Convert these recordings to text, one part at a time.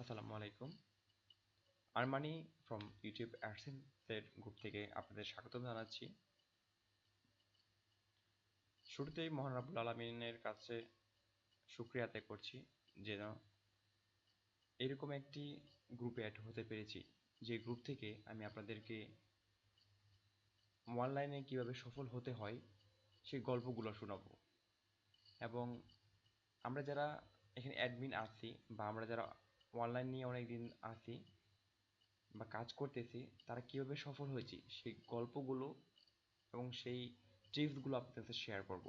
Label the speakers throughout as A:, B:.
A: আসসালামু আলাইকুম। Armani from YouTube অ্যাডসেন্সের গ্রুপ থেকে আপনাদের স্বাগতম জানাচ্ছি। শুরুতেই মহান রাবুল আলমিনের কাছে শুক্রিয়া আদায় করছি যেন এরকম একটি গ্রুপে অ্যাড হতে পেরেছি, যে গ্রুপ থেকে আমি আপনাদেরকে অনলাইনে কীভাবে সফল হতে হয় সেই গল্পগুলো শোনাবো। এবং আমরা যারা এখানে অ্যাডমিন আছি বা আমরা যারা অনলাইন নিয়ে অনেক দিন আছি বা কাজ করতেছি, তারা কীভাবে সফল হয়েছি, সেই গল্পগুলো এবং সেই টিপসগুলো আপনাদের সাথে শেয়ার করব।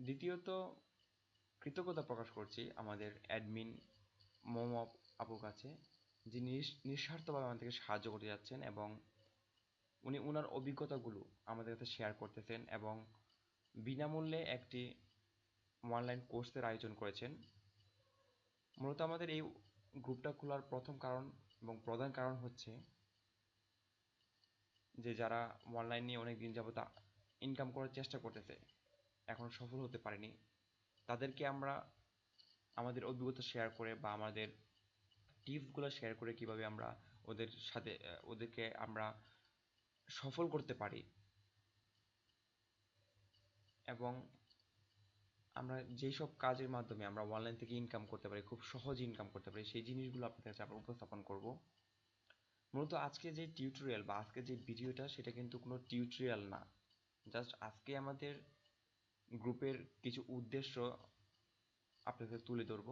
A: দ্বিতীয়ত, কৃতজ্ঞতা প্রকাশ করছি আমাদের অ্যাডমিন মোমো আপুর কাছে যিনি নিঃস্বার্থভাবে আমাদেরকে সাহায্য করতে যাচ্ছেন এবং উনি ওনার অভিজ্ঞতাগুলো আমাদের কাছে শেয়ার করতেছেন এবং বিনামূল্যে একটি অনলাইন কোর্সের আয়োজন করেছেন। মূলত আমাদের এই গ্রুপটা খোলার প্রথম কারণ এবং প্রধান কারণ হচ্ছে যে যারা অনলাইন নিয়ে অনেক দিন যাবত ইনকাম করার চেষ্টা করতেছে, এখন সফল হতে পারেনি, তাদেরকে আমরা আমাদের অভিজ্ঞতা শেয়ার করে বা আমাদের টিপসগুলো শেয়ার করে কীভাবে আমরা ওদের সাথে, ওদেরকে আমরা সফল করতে পারি এবং আমরা যেই সব কাজের মাধ্যমে আমরা অনলাইন থেকে ইনকাম করতে পারি, খুব সহজ ইনকাম করতে পারি, সেই জিনিসগুলো আপনাদের কাছে আমরা উপস্থাপন করব। মূলত আজকে যে টিউটোরিয়াল বা আজকে যে ভিডিওটা সেটা কিন্তু কোনো টিউটোরিয়াল না। জাস্ট আজকে আমাদের গ্রুপের কিছু উদ্দেশ্য আপনাদের তুলে ধরব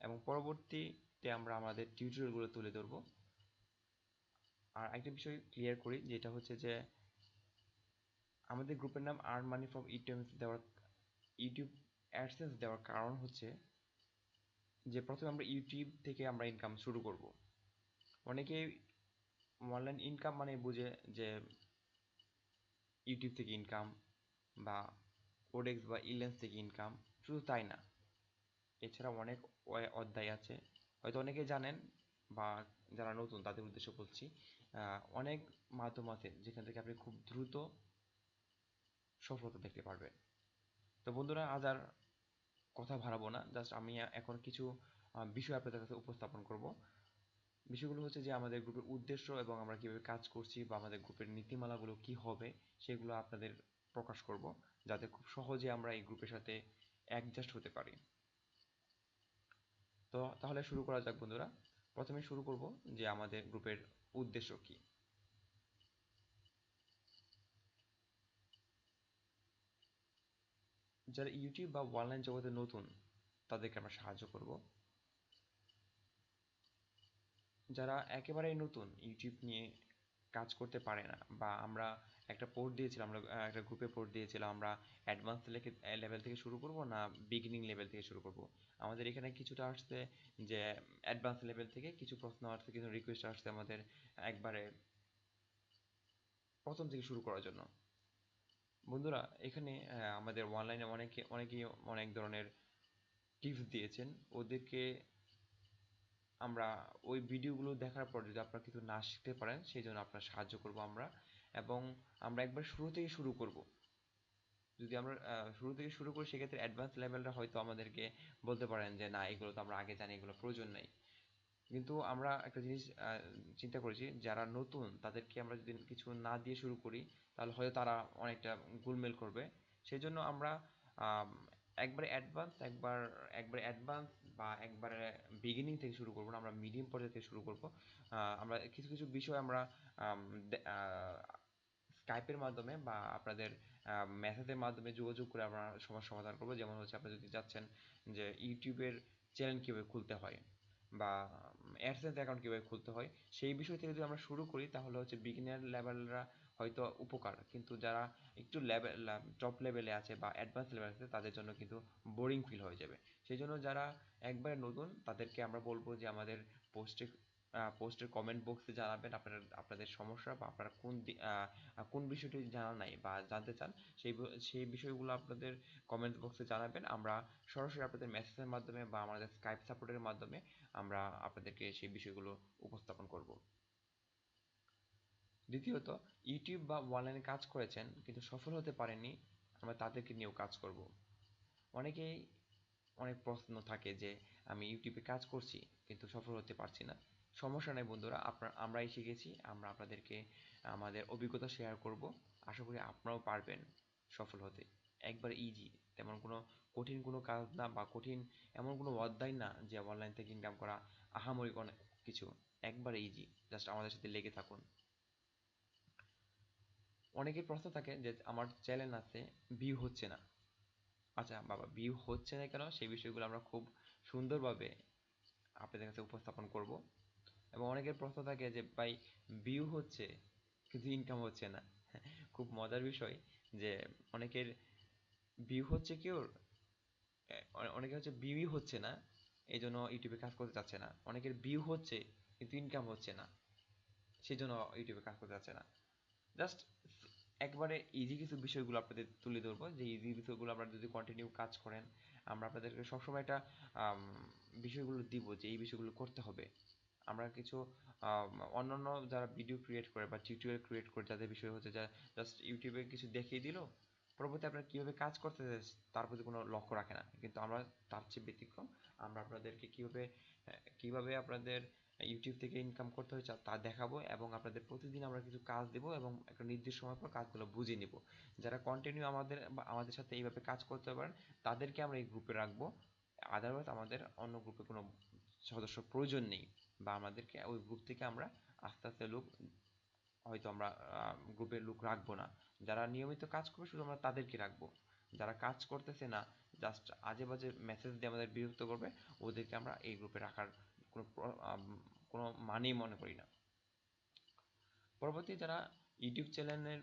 A: এবং পরবর্তীতে আমরা আমাদের টিউটোরিয়ালগুলো তুলে ধরব। আর একটা বিষয় ক্লিয়ার করি, যেটা হচ্ছে যে আমাদের গ্রুপের নাম আর্ন মানি ফ্রম ইউটিউব দেওয়ার ইউটিউব অ্যাডসেন্স দেওয়ার কারণ হচ্ছে যে প্রথমে আমরা ইউটিউব থেকে আমরা ইনকাম শুরু করব। অনেকে অনলাইন ইনকাম মানে বুঝে যে ইউটিউব থেকে ইনকাম বা ওডেক্স বা ইলেন্স থেকে ইনকাম শুধু তাই না। এছাড়া অনেক অধ্যায় আছে। হয়তো অনেকে জানেন বা যারা নতুন তাদের উদ্দেশ্যে বলছি অনেক মাধ্যম আছে যেখান থেকে আপনি খুব দ্রুত সফলতা দেখতে পারবেন। তো বন্ধুরা, আজ আর কথা ভাড়াবো না। জাস্ট আমি এখন কিছু বিষয় আপনাদের কাছে উপস্থাপন করব। বিষয়গুলো হচ্ছে যে, আমাদের গ্রুপের উদ্দেশ্য এবং আমরা কীভাবে কাজ করছি বা আমাদের গ্রুপের নীতিমালাগুলো কি হবে, সেগুলো আপনাদের প্রকাশ করব, যাতে খুব সহজে আমরা এই গ্রুপের সাথে অ্যাডজাস্ট হতে পারি। তো তাহলে শুরু করা যাক বন্ধুরা। প্রথমে শুরু করব যে, আমাদের গ্রুপের উদ্দেশ্য কী। যারা ইউটিউব বা অনলাইন জগতে নতুন, তাদেরকে আমরা সাহায্য করব। যারা একেবারেই নতুন ইউটিউব নিয়ে কাজ করতে পারে না, বা আমরা একটা পোর্ট দিয়েছিলাম, আমরা একটা গ্রুপে পোর্ট দিয়েছিলাম, আমরা অ্যাডভান্স লেভেল থেকে শুরু করব না বিগিনিং লেভেল থেকে শুরু করব? আমাদের এখানে কিছুটা আসছে যে অ্যাডভান্স লেভেল থেকে কিছু প্রশ্ন আসছে, কিছু রিকোয়েস্ট আসছে আমাদের একবারে প্রথম থেকে শুরু করার জন্য। বন্ধুরা, এখানে আমাদের অনলাইনে অনেকে, অনেকেই অনেক ধরনের টিপস দিয়েছেন। ওদেরকে আমরা ওই ভিডিওগুলো দেখার পর যদি আপনারা কিছু না শিখতে পারেন, সেই জন্য আপনার সাহায্য করব আমরা। এবং আমরা একবার শুরু থেকে শুরু করব। যদি আমরা শুরু থেকে শুরু করি, সেক্ষেত্রে অ্যাডভান্স লেভেলটা হয়তো আমাদেরকে বলতে পারেন যে, না, এগুলো তো আমরা আগে জানি, এগুলো প্রয়োজন নেই। কিন্তু আমরা একটা জিনিস চিন্তা করেছি, যারা নতুন, তাদেরকে আমরা যদি কিছু না দিয়ে শুরু করি, তাহলে হয়তো তারা অনেকটা গুলমেল করবে। সেই জন্য আমরা একবারে অ্যাডভান্স একবার, একবারে অ্যাডভান্স বা একবারে বিগিনিং থেকে শুরু করব না, আমরা মিডিয়াম পর্যায়ে থেকে শুরু করব। আমরা কিছু কিছু বিষয় আমরা স্কাইপের মাধ্যমে বা আপনাদের মেসেজের মাধ্যমে যোগাযোগ করে আমরা সমস্যার সমাধান করব। যেমন হচ্ছে, আপনি যদি চাচ্ছেন যে ইউটিউবের চ্যানেল কীভাবে খুলতে হয় বা অ্যাডসেন্স অ্যাকাউন্ট কীভাবে খুলতে হয়, সেই বিষয় থেকে যদি আমরা শুরু করি, তাহলে হচ্ছে বিগিনার লেভেলরা হয়তো উপকার। কিন্তু যারা একটু লেভেল টপ লেভেলে আছে বা অ্যাডভান্স লেভেলে আছে, তাদের জন্য কিন্তু বোরিং ফিল হয়ে যাবে। সেই জন্য যারা একবারে নতুন, তাদেরকে আমরা বলব যে আমাদের পোস্টে পোস্টের কমেন্ট বক্সে জানাবেন আপনার, আপনাদের সমস্যা বা আপনারা কোন কোন বিষয়টি জানা নাই বা জানতে চান, সেই সেই বিষয়গুলো আপনাদের কমেন্ট বক্সে জানাবেন। আমরা সরাসরি আপনাদের মেসেজের মাধ্যমে বা আমাদের স্কাইপ সাপোর্টের মাধ্যমে আমরা আপনাদেরকে সেই বিষয়গুলো উপস্থাপন করব। দ্বিতীয়ত ইউটিউব বা অনলাইনে কাজ করেছেন কিন্তু সফল হতে পারেননি, আমরা তাদেরকে নিয়েও কাজ করব। অনেকেই অনেক প্রশ্ন থাকে যে, আমি ইউটিউবে কাজ করছি কিন্তু সফল হতে পারছি না। সমস্যা নেই বন্ধুরা, আপনার, আমরাই শিখেছি, আমরা আপনাদেরকে আমাদের অভিজ্ঞতা শেয়ার করব। আশা করি আপনারাও পারবেন সফল হতে। একবার ইজি তেমন কোনো কঠিন কোনো কাজ না বা কঠিন এমন কোনো অধ্যায় না যে অনলাইন থেকে ইনকাম করা আহামরি কোনো কিছু। একবার ইজি জাস্ট আমাদের সাথে লেগে থাকুন। অনেকের প্রশ্ন থাকে যে আমার চ্যানেল আছে ভিউ হচ্ছে না। আচ্ছা বাবা ভিউ হচ্ছে না কেন? সেই বিষয়গুলো আমরা খুব সুন্দরভাবে আপনাদের কাছে উপস্থাপন করব। এবং অনেকের প্রশ্ন থাকে যে, ভাই ভিউ হচ্ছে, কিন্তু ইনকাম হচ্ছে না। খুব মজার বিষয় যে, অনেকের ভিউ হচ্ছে কি ওর অনেকের হচ্ছে ভিউই হচ্ছে না এই জন্য ইউটিউবে কাজ করতে চাচ্ছে না। অনেকের ভিউ হচ্ছে, কিন্তু ইনকাম হচ্ছে না সেই জন্য ইউটিউবে কাজ করতে চাচ্ছে না। জাস্ট একবারে ইজি কিছু বিষয়গুলো আপনাদের তুলে ধরবো, যে ইজি বিষয়গুলো আপনারা যদি কন্টিনিউ কাজ করেন, আমরা আপনাদেরকে সবসময় একটা বিষয়গুলো দিব যে, এই বিষয়গুলো করতে হবে। আমরা কিছু অন্যান্য যারা ভিডিও ক্রিয়েট করে বা টিউটোরিয়াল ক্রিয়েট করে যাদের বিষয় হচ্ছে যা জাস্ট ইউটিউবে কিছু দেখিয়ে দিল, পরবর্তী আপনারা কীভাবে কাজ করতে তার প্রতি কোনো লক্ষ্য রাখে না। কিন্তু আমরা তার চেয়ে ব্যতিক্রম, আমরা আপনাদেরকে কীভাবে কীভাবে আপনাদের ইউটিউব থেকে ইনকাম করতে হয় তা দেখাবো এবং আপনাদের প্রতিদিন আমরা কিছু কাজ দেবো এবং একটা নির্দিষ্ট সময় পর কাজগুলো বুঝে নিব। যারা কন্টিনিউ আমাদের আমাদের সাথে এইভাবে কাজ করতে পারেন, তাদেরকে আমরা এই গ্রুপে রাখব। আদারওয়াইজ আমাদের অন্য গ্রুপে কোনো সদস্য প্রয়োজন নেই। বা আমাদেরকে ওই গ্রুপ থেকে আমরা আস্তে আস্তে লোক, হয়তো আমরা গ্রুপের লোক রাখব না। যারা নিয়মিত কাজ করবে শুধু আমরা তাদেরকে রাখব। যারা কাজ করতেছে না জাস্ট আজে বাজে মেসেজ দিয়ে আমাদের বিরক্ত করবে, ওদেরকে আমরা এই গ্রুপে রাখার কোনো কোনো মানেই মনে করি না। পরবর্তী যারা ইউটিউব চ্যানেলের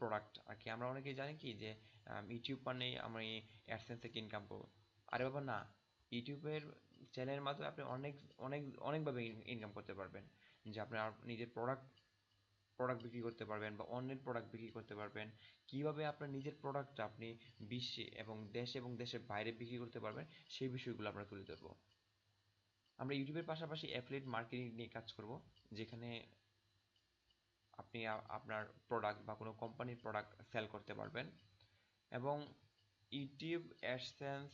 A: প্রোডাক্ট আর কি আমরা অনেকেই জানি কি যে ইউটিউব মানে আমি অ্যাডসেন্স থেকে ইনকাম করব আরে বাবা না ইউটিউবের চ্যানেলের মাধ্যমে আপনি অনেক অনেক, অনেকভাবে ইনকাম করতে পারবেন। যে আপনার নিজের প্রোডাক্ট প্রোডাক্ট বিক্রি করতে পারবেন বা অন্যের প্রোডাক্ট বিক্রি করতে পারবেন। কীভাবে আপনার নিজের প্রোডাক্টটা আপনি বিশ্বে এবং দেশ এবং দেশের বাইরে বিক্রি করতে পারবেন, সেই বিষয়গুলো আমরা তুলে ধরবো। আমরা ইউটিউবের পাশাপাশি অ্যাফিলিয়েট মার্কেটিং নিয়ে কাজ করব, যেখানে আপনি আপনার প্রোডাক্ট বা কোনো কোম্পানির প্রোডাক্ট সেল করতে পারবেন। এবং ইউটিউব অ্যাডসেন্স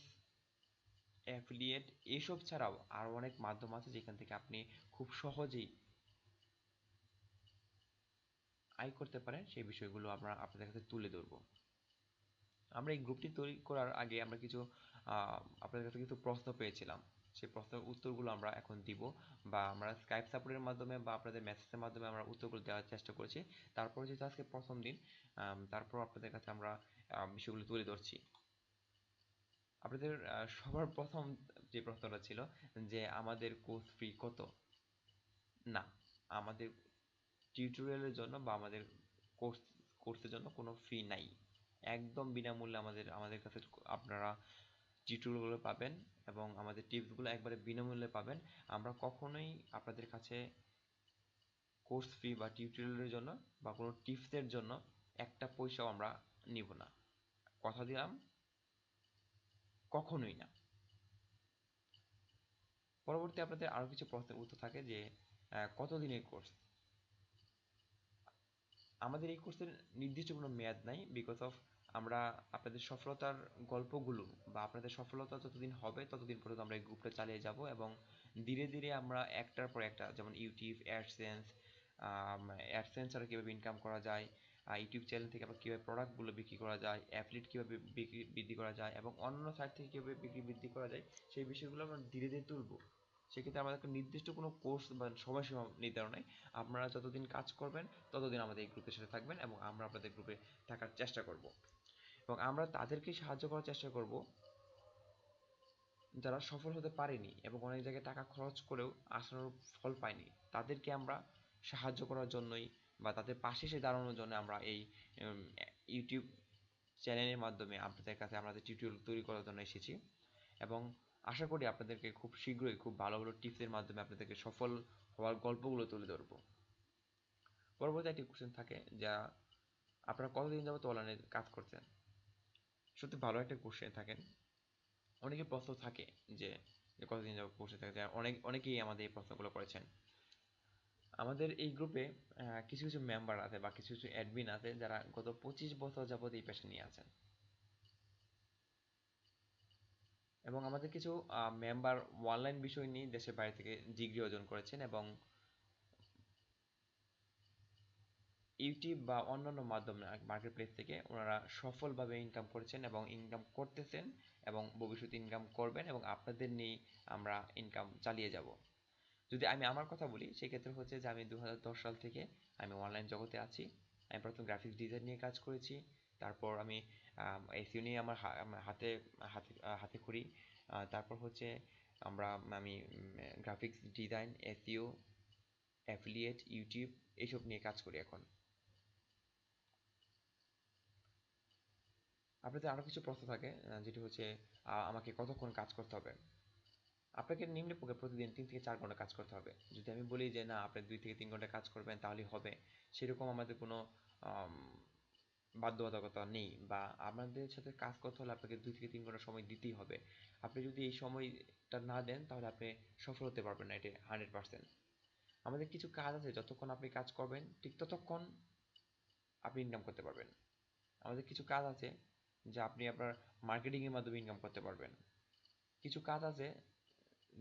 A: অ্যাফিলিয়েট এইসব ছাড়াও আরও অনেক মাধ্যম আছে যেখান থেকে আপনি খুব সহজেই আয় করতে পারেন। সেই বিষয়গুলো আমরা আপনাদের কাছে তুলে ধরব। আমরা এই গ্রুপটি তৈরি করার আগে আমরা কিছু আপনাদের কাছে কিছু প্রশ্ন পেয়েছিলাম। সেই প্রশ্নের উত্তরগুলো আমরা এখন দিব বা আমরা স্কাইপ সাপোর্টের মাধ্যমে বা আপনাদের মেসেজের মাধ্যমে আমরা উত্তরগুলো দেওয়ার চেষ্টা করেছি। তারপর যেহেতু আজকে প্রথম দিন তারপর আপনাদের কাছে আমরা বিষয়গুলো তুলে ধরছি। আপনাদের সবার প্রথম যে প্রশ্নটা ছিল যে আমাদের কোর্স ফি কত? না, আমাদের টিউটোরিয়ালের জন্য বা আমাদের কোর্স কোর্সের জন্য কোনো ফি নাই। একদম বিনামূল্যে আমাদের আমাদের কাছে আপনারা টিউটোরিয়ালগুলো পাবেন এবং আমাদের টিপসগুলো একবারে বিনামূল্যে পাবেন। আমরা কখনোই আপনাদের কাছে কোর্স ফি বা টিউটোরিয়ালের জন্য বা কোনো টিপসের জন্য একটা পয়সাও আমরা নিব না। কথা দিলাম? কখনোই না। পরবর্তী আপনাদের আরও কিছু প্রশ্নের উত্তর থাকে যে কতদিনের কোর্স আমাদের এই কোর্সের নির্দিষ্ট কোনো মেয়াদ নাই বিকজ অফ আমরা আপনাদের সফলতার গল্পগুলো বা আপনাদের সফলতা যতদিন হবে ততদিন পর্যন্ত আমরা এই গ্রুপটা চালিয়ে যাব এবং ধীরে ধীরে আমরা একটার পর একটা, যেমন ইউটিউব অ্যাডসেন্স অ্যাডসেন্স ছাড়া কীভাবে ইনকাম করা যায় ইউটিউব চ্যানেল থেকে আবার কীভাবে প্রোডাক্টগুলো বিক্রি করা যায় অ্যাফলিট কীভাবে বিক্রি, বৃদ্ধি করা যায় এবং অন্য সাইট থেকে কীভাবে বিক্রি, বৃদ্ধি করা যায়, সেই বিষয়গুলো আমরা ধীরে ধীরে তুলবো। সেক্ষেত্রে আমাদের একটা নির্দিষ্ট কোনো কোর্স বা সময়সীমা নির্ধারণ নেই। আপনারা যতদিন কাজ করবেন, ততদিন আমাদের এই গ্রুপের সাথে থাকবেন এবং আমরা আপনাদের গ্রুপে থাকার চেষ্টা করব। এবং আমরা তাদেরকে সাহায্য করার চেষ্টা করব যারা সফল হতে পারেনি এবং অনেক জায়গায় টাকা খরচ করেও আসানোর ফল পায়নি। তাদেরকে আমরা সাহায্য করার জন্যই বা তাদের পাশে এসে দাঁড়ানোর জন্য আমরা এই ইউটিউব চ্যানেলের মাধ্যমে আপনাদের কাছে আমাদের টিউটোরিয়াল তৈরি করার জন্য এসেছি। এবং আশা করি আপনাদেরকে খুব শীঘ্রই খুব ভালো ভালো টিপসের মাধ্যমে আপনাদেরকে সফল হওয়ার গল্পগুলো তুলে ধরব। পরবর্তী একটি কোশ্চেন থাকে যা, আপনারা কতদিন যাবত অনলাইনে কাজ করছেন? সত্যি ভালো একটা কোশ্চেন থাকেন। অনেকে প্রশ্ন থাকে যে কতদিন যাবত বসে থাকে অনেক, অনেকেই আমাদের এই প্রশ্নগুলো করেছেন। আমাদের এই গ্রুপে কিছু কিছু মেম্বার আছে বা কিছু কিছু অ্যাডমিন আছে যারা গত পঁচিশ বছর যাবত এই পেশা নিয়ে আছেন। এবং আমাদের কিছু মেম্বার অনলাইন বিষয় নিয়ে দেশের বাইরে থেকে ডিগ্রি অর্জন করেছেন এবং ইউটিউব বা অন্যান্য মাধ্যমে মার্কেট প্লেস থেকে ওনারা সফলভাবে ইনকাম করেছেন এবং ইনকাম করতেছেন এবং ভবিষ্যতে ইনকাম করবেন এবং আপনাদের নিয়ে আমরা ইনকাম চালিয়ে যাব। যদি আমি আমার কথা বলি, সেক্ষেত্রে হচ্ছে যে আমি দু হাজার দশ সাল থেকে আমি অনলাইন জগতে আছি। আমি প্রথম গ্রাফিক্স ডিজাইন নিয়ে কাজ করেছি। তারপর আমি এসিও নিয়ে আমার হাতে হাতে হাতে করি তারপর হচ্ছে আমরা, আমি graphics design SEO affiliate YouTube এইসব নিয়ে কাজ করি এখন। আপনাদের আরও কিছু প্রশ্ন থাকে যেটি হচ্ছে আমাকে কতক্ষণ কাজ করতে হবে? আপনাকে নিম্নে পক্ষে প্রতিদিন তিন থেকে চার ঘণ্টা কাজ করতে হবে। যদি আমি বলি যে, না, আপনি দুই থেকে তিন ঘণ্টা কাজ করবেন তাহলেই হবে। সেরকম আমাদের কোনো বাধ্যবাধকতা নেই বা আপনাদের সাথে কাজ করতে হলে আপনাকে দুই থেকে তিন ঘণ্টা সময় দিতেই হবে। আপনি যদি এই সময়টা না দেন, তাহলে আপনি সফল হতে পারবেন না, এটা হান্ড্রেড পার্সেন্ট। আমাদের কিছু কাজ আছে, যতক্ষণ আপনি কাজ করবেন, ঠিক ততক্ষণ আপনি ইনকাম করতে পারবেন। আমাদের কিছু কাজ আছে, যা আপনি আপনার মার্কেটিংয়ের মাধ্যমে ইনকাম করতে পারবেন। কিছু কাজ আছে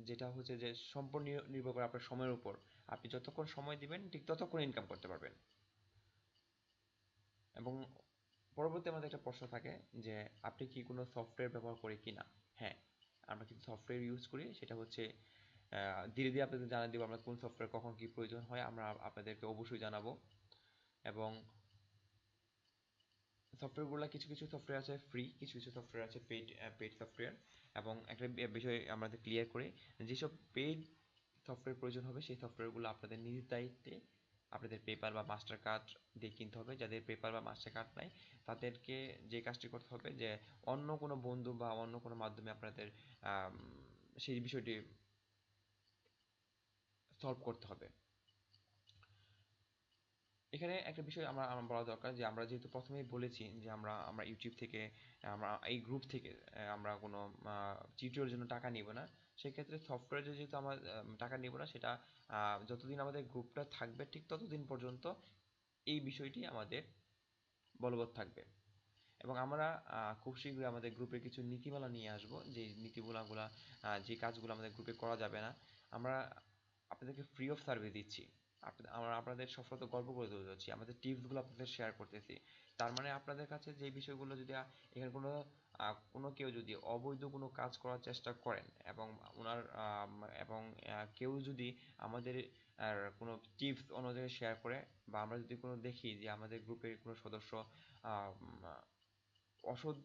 A: যেটা হচ্ছে যে সম্পূর্ণ নির্ভর করে আপনার সময়ের উপর। আপনি যতক্ষণ সময় দিবেন, ঠিক ততক্ষণ ইনকাম করতে পারবেন। এবং পরবর্তী আমাদের একটা প্রশ্ন থাকে যে, আপনি কি কোনো সফটওয়্যার ব্যবহার করি কি না হ্যাঁ আমরা কিন্তু সফটওয়্যার ইউজ করি। সেটা হচ্ছে ধীরে ধীরে আপনাদের জানিয়ে দেবো আমরা কোন সফটওয়্যার কখন কি প্রয়োজন হয়। আমরা আপনাদেরকে অবশ্যই জানাব। এবং সফটওয়্যারগুলো কিছু কিছু সফটওয়্যার আছে ফ্রি কিছু কিছু সফটওয়্যার আছে পেইড পেইড সফটওয়্যার এবং একটা বিষয় আমাদের ক্লিয়ার করে, যেসব পেইড সফটওয়্যার প্রয়োজন হবে, সেই সফটওয়্যারগুলো আপনাদের নিজের দায়িত্বে আপনাদের পেপার বা মাস্টার কার্ড দিয়ে কিনতে হবে। যাদের পেপার বা মাস্টার কার্ড নাই, তাদেরকে যে কাজটি করতে হবে যে অন্য কোনো বন্ধু বা অন্য কোনো মাধ্যমে আপনাদের সেই বিষয়টি সলভ করতে হবে। এখানে একটা বিষয় আমরা, আমার বলা দরকার যে আমরা যেহেতু প্রথমেই বলেছি যে আমরা আমরা ইউটিউব থেকে, আমরা এই গ্রুপ থেকে আমরা কোনো টিউটোরিয়াল জন্য টাকা নিব না। সেক্ষেত্রে সফটওয়্যারে যেহেতু আমরা টাকা নিব না, সেটা যতদিন আমাদের গ্রুপটা থাকবে ঠিক ততদিন পর্যন্ত এই বিষয়টি আমাদের বলবৎ থাকবে। এবং আমরা খুব শীঘ্রই আমাদের গ্রুপে কিছু নীতিমালা নিয়ে আসব, যে নীতিমালাগুলা যে কাজগুলো আমাদের গ্রুপে করা যাবে না। আমরা আপনাদেরকে ফ্রি অফ সার্ভিস দিচ্ছি। আমরা আপনাদের সফলতা গল্প করে তুলে ধরছি, আমাদের টিপসগুলো আপনাদের শেয়ার করতেছি। তার মানে আপনাদের কাছে যে বিষয়গুলো যদি এখানে কোনো কোনো কেউ যদি অবৈধ কোনো কাজ করার চেষ্টা করেন এবং ওনার এবং কেউ যদি আমাদের কোনো টিপস অন্য জায়গায় শেয়ার করে বা আমরা যদি কোনো দেখি যে আমাদের গ্রুপের কোনো সদস্য অসৎ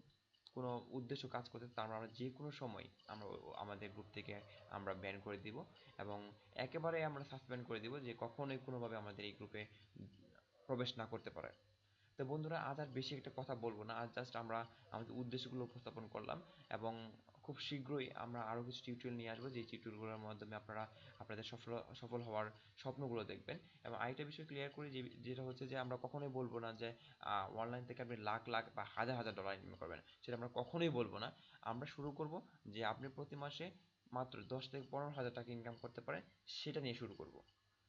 A: কোনো উদ্দেশ্য কাজ করতে তার আমরা যে কোনো সময় আমরা আমাদের গ্রুপ থেকে আমরা ব্যান করে দিব এবং একেবারে আমরা সাসপেন্ড করে দিব যে কখনোই কোনোভাবে আমাদের এই গ্রুপে প্রবেশ না করতে পারে। তো বন্ধুরা, আজ আর বেশি একটা কথা বলব না, আজ জাস্ট আমরা আমাদের উদ্দেশ্যগুলো উপস্থাপন করলাম। খুব শীঘ্রই আমরা আরও কিছু টিউটোরিয়াল নিয়ে আসব। যে টিউটোরিয়ালগুলোর মাধ্যমে আপনারা আপনাদের সফল সফল হওয়ার স্বপ্নগুলো দেখবেন। এবং আরেকটা বিষয় ক্লিয়ার করি যে, যেটা হচ্ছে যে, আমরা কখনোই বলব না যে অনলাইন থেকে আপনি লাখ লাখ বা হাজার হাজার ডলার ইনকাম করবেন। সেটা আমরা কখনোই বলব না। আমরা শুরু করব যে, আপনি প্রতি মাসে মাত্র দশ থেকে পনেরো হাজার টাকা ইনকাম করতে পারেন, সেটা নিয়ে শুরু করব।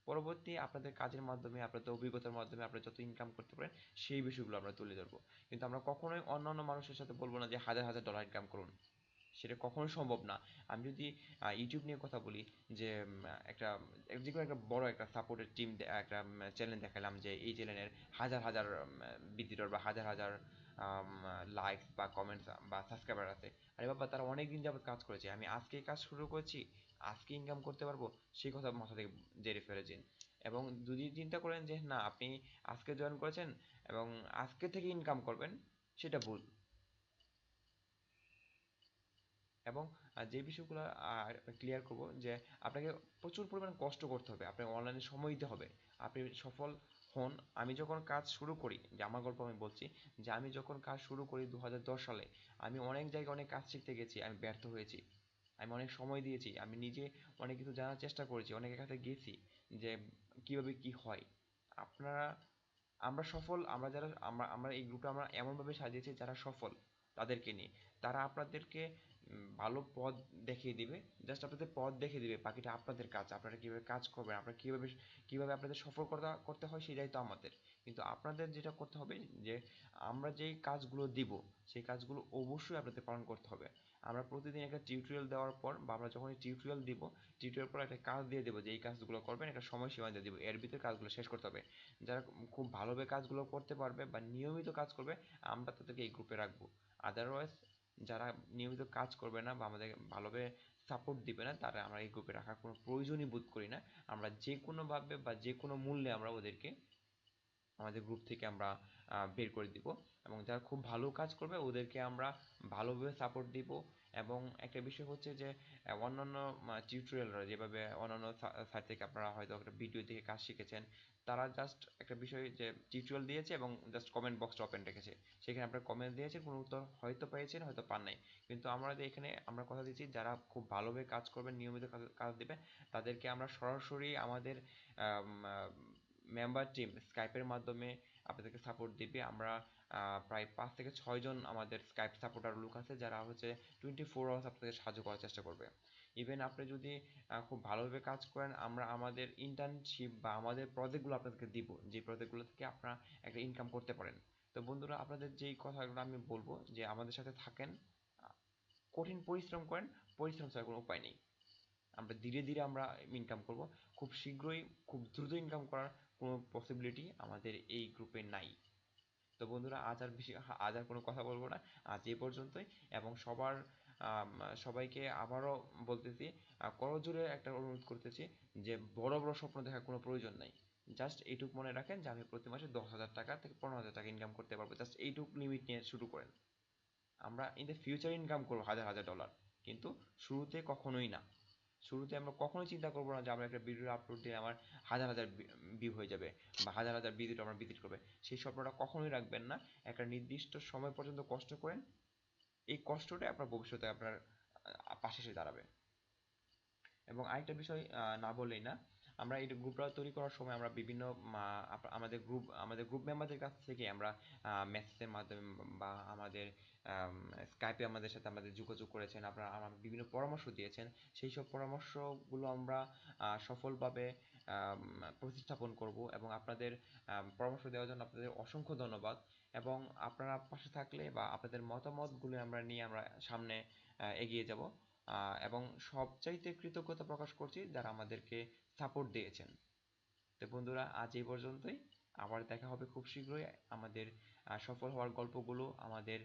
A: পরবর্তী আপনাদের কাজের মাধ্যমে, আপনাদের অভিজ্ঞতার মাধ্যমে আপনারা যত ইনকাম করতে পারেন, সেই বিষয়গুলো আমরা তুলে ধরবো। কিন্তু আমরা কখনোই অন্যান্য মানুষের সাথে বলব না যে, হাজার হাজার ডলার ইনকাম করুন। সেটা কখনো সম্ভব না। আমি যদি ইউটিউব নিয়ে কথা বলি, যে একটা যে কোনো একটা বড় একটা সাপোর্টের টিম একটা চ্যানেল দেখালাম যে, এই চ্যানেলের হাজার হাজার ভিজিটর বা হাজার হাজার লাইক বা কমেন্টস বা সাবস্ক্রাইবার আছে। আরে বাবা, তারা অনেক দিন যাবত কাজ করেছে। আমি আজকে কাজ শুরু করেছি, আজকে ইনকাম করতে পারব, সেই কথা মাথা থেকে জেরে ফেলেছেন এবং যদি চিন্তা করেন যে, না, আপনি আজকে জয়েন করেছেন এবং আজকে থেকে ইনকাম করবেন, সেটা ভুল। এবং যে বিষয়গুলো ক্লিয়ার করব যে আপনাকে প্রচুর পরিমাণ কষ্ট করতে হবে। আপনাকে অনলাইনে সময় দিতে হবে। আপনি সফল হন। আমি যখন কাজ শুরু করি, যে আমার গল্প আমি বলছি, যে আমি যখন কাজ শুরু করি দুহাজার দশ সালে, আমি অনেক জায়গায় অনেক কাজ শিখতে গেছি, আমি ব্যর্থ হয়েছি। আমি অনেক সময় দিয়েছি। আমি নিজে অনেক কিছু জানার চেষ্টা করেছি অনেকের কাছে গেছি যে কীভাবে কি হয়। আপনারা, আমরা সফল, আমরা যারা, আমরা আমরা এই গ্রুপে আমরা এমনভাবে সাজিয়েছি যারা সফল তাদেরকে নিয়ে। তারা আপনাদেরকে ভালো পথ দেখিয়ে দিবে। জাস্ট আপনাদের পথ দেখিয়ে দিবে, বাকিটা আপনাদের কাজ, আপনারা কীভাবে কাজ করবেন, আপনারা কীভাবে কীভাবে আপনাদের সফল করা করতে হয় সেই দায়িত্ব আমাদের। কিন্তু আপনাদের যেটা করতে হবে যে, আমরা যেই কাজগুলো দিব, সেই কাজগুলো অবশ্যই আপনাদের পালন করতে হবে। আমরা প্রতিদিন একটা টিউটোরিয়াল দেওয়ার পর বা আমরা যখন টিউটোরিয়াল দিব টিউটোরিয়াল পর একটা কাজ দিয়ে দেবো যে, এই কাজগুলো করবেন, একটা সময়সীমা দিয়ে দেবো, এর ভিতরে কাজগুলো শেষ করতে হবে। যারা খুব ভালোভাবে কাজগুলো করতে পারবে বা নিয়মিত কাজ করবে, আমরা তাদেরকে এই গ্রুপে রাখব। আদারওয়াইজ যারা নিয়মিত কাজ করবে না বা আমাদের ভালোভাবে সাপোর্ট দিবে না, তারা আমরা এই গ্রুপে রাখার কোনো প্রয়োজনই বোধ করি না। আমরা যে কোনোভাবে বা যে কোনো মূল্যে আমরা ওদেরকে, আমাদের গ্রুপ থেকে আমরা বের করে দিব। এবং যারা খুব ভালো কাজ করবে, ওদেরকে আমরা ভালোভাবে সাপোর্ট দিব। এবং একটা বিষয় হচ্ছে যে অন্যান্য টিউটোরিয়ালরা যেভাবে অন্যান্য সাইট থেকে আপনারা হয়তো একটা ভিডিও দেখে কাজ শিখেছেন, তারা জাস্ট একটা বিষয় যে টিউটোরিয়াল দিয়েছে এবং জাস্ট কমেন্ট বক্সটা ওপেন রেখেছে। সেখানে আপনারা কমেন্ট দিয়েছেন, কোনো উত্তর হয়তো পেয়েছেন, হয়তো পান নাই। কিন্তু আমরা এখানে আমরা কথা দিচ্ছি, যারা খুব ভালোভাবে কাজ করবেন, নিয়মিত কাজ দেবে তাদেরকে আমরা সরাসরি আমাদের মেম্বার টিম স্কাইপের মাধ্যমে আপনাদেরকে সাপোর্ট দিবে। আমরা প্রায় পাঁচ থেকে ছয়জন আমাদের স্কাইপ সাপোর্টার লোক আছে, যারা হচ্ছে টোয়েন্টি ফোর আওয়ার্স আপনাদের সাহায্য করার চেষ্টা করবে। ইভেন আপনি যদি খুব ভালোভাবে কাজ করেন, আমরা আমাদের ইন্টার্নশিপ বা আমাদের প্রজেক্টগুলো আপনাদেরকে দিব, যে প্রজেক্টগুলো থেকে আপনারা একটা ইনকাম করতে পারেন। তো বন্ধুরা, আপনাদের যেই কথাগুলো আমি বলব, যে আমাদের সাথে থাকেন কঠিন পরিশ্রম করেন, পরিশ্রম ছাড়া কোনো উপায় নেই। আমরা ধীরে ধীরে আমরা ইনকাম করব। খুব শীঘ্রই, খুব দ্রুত ইনকাম করার কোনো পসিবিলিটি আমাদের এই গ্রুপে নাই। তো বন্ধুরা, আজ আর বেশি আজ আর কোনো কথা বলব না। আজ এ পর্যন্তই এবং সবার সবাইকে আবারও বলতেছি করজোরে একটা অনুরোধ করতেছি যে বড় বড় স্বপ্ন দেখার কোনো প্রয়োজন নাই। জাস্ট এইটুকু মনে রাখেন যে আমি প্রতি মাসে দশ হাজার টাকা থেকে পনেরো হাজার টাকা ইনকাম করতে পারব। জাস্ট এইটুক লিমিট নিয়ে শুরু করেন। আমরা ইন দ্য ফিউচার ইনকাম করব হাজার হাজার ডলার কিন্তু শুরুতে কখনোই না। শুরুতে আমরা কখনোই চিন্তা করব না যে আমরা একটা ভিডিও আপলোড দিয়ে আমার হাজার হাজার ভিউ হয়ে যাবে বা হাজার হাজার ভিজিট আমার ভিজিট করবে। সেই স্বপ্নটা কখনোই রাখবেন না। একটা নির্দিষ্ট সময় পর্যন্ত কষ্ট করেন। এই কষ্টটা আপনার ভবিষ্যতে আপনার পাশে এসে দাঁড়াবে। এবং আরেকটা বিষয় না বললেই না আমরা এই গ্রুপটা তৈরি করার সময় আমরা বিভিন্ন আমাদের গ্রুপ আমাদের গ্রুপ মেম্বারদের কাছ থেকে আমরা মেসেজের মাধ্যমে বা আমাদের স্কাইপে আমাদের সাথে আমাদের যোগাযোগ করেছেন, আপনারা আমার বিভিন্ন পরামর্শ দিয়েছেন। সেই সব পরামর্শগুলো আমরা সফলভাবে প্রতিস্থাপন করব এবং আপনাদের পরামর্শ দেওয়ার জন্য আপনাদের অসংখ্য ধন্যবাদ এবং আপনারা পাশে থাকলে বা আপনাদের মতামতগুলো আমরা নিয়ে আমরা সামনে এগিয়ে যাব। এবং সবচাইতে কৃতজ্ঞতা প্রকাশ করছি যারা আমাদেরকে সাপোর্ট দিয়েছেন। তো বন্ধুরা, আজ এই পর্যন্তই। আবার দেখা হবে খুব শীঘ্রই আমাদের সফল হওয়ার গল্পগুলো, আমাদের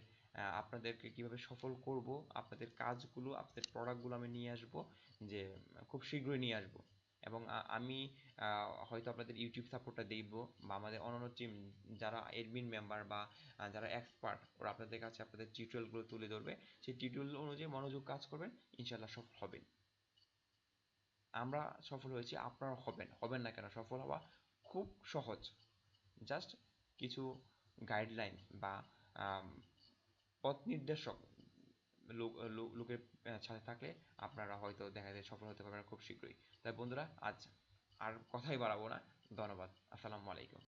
A: আপনাদেরকে কীভাবে সফল করব, আপনাদের কাজগুলো, আপনাদের প্রোডাক্টগুলো আমি নিয়ে আসব, যে খুব শীঘ্রই নিয়ে আসব। এবং আমি হয়তো আপনাদের ইউটিউব সাপোর্টটা দিব বা আমাদের অন্যান্য টিম যারা এডমিন মেম্বার বা যারা এক্সপার্ট ওরা আপনাদের কাছে আপনাদের টিউটোরিয়ালগুলো তুলে ধরবে। সেই টিউটোরিয়াল অনুযায়ী মনোযোগ কাজ করবেন ইনশাল্লাহ সফল হবেন। আমরা সফল হয়েছি, আপনারা হবেন হবেন না কেন? সফল হওয়া খুব সহজ। জাস্ট কিছু গাইডলাইন বা পথ নির্দেশক লোকের সাথে থাকলে আপনারা হয়তো দেখা যায় সফল হতে পারবেন খুব শীঘ্রই। তাই বন্ধুরা, আজ আর কথাই বাড়াবো না। ধন্যবাদ। আসসালামু আলাইকুম।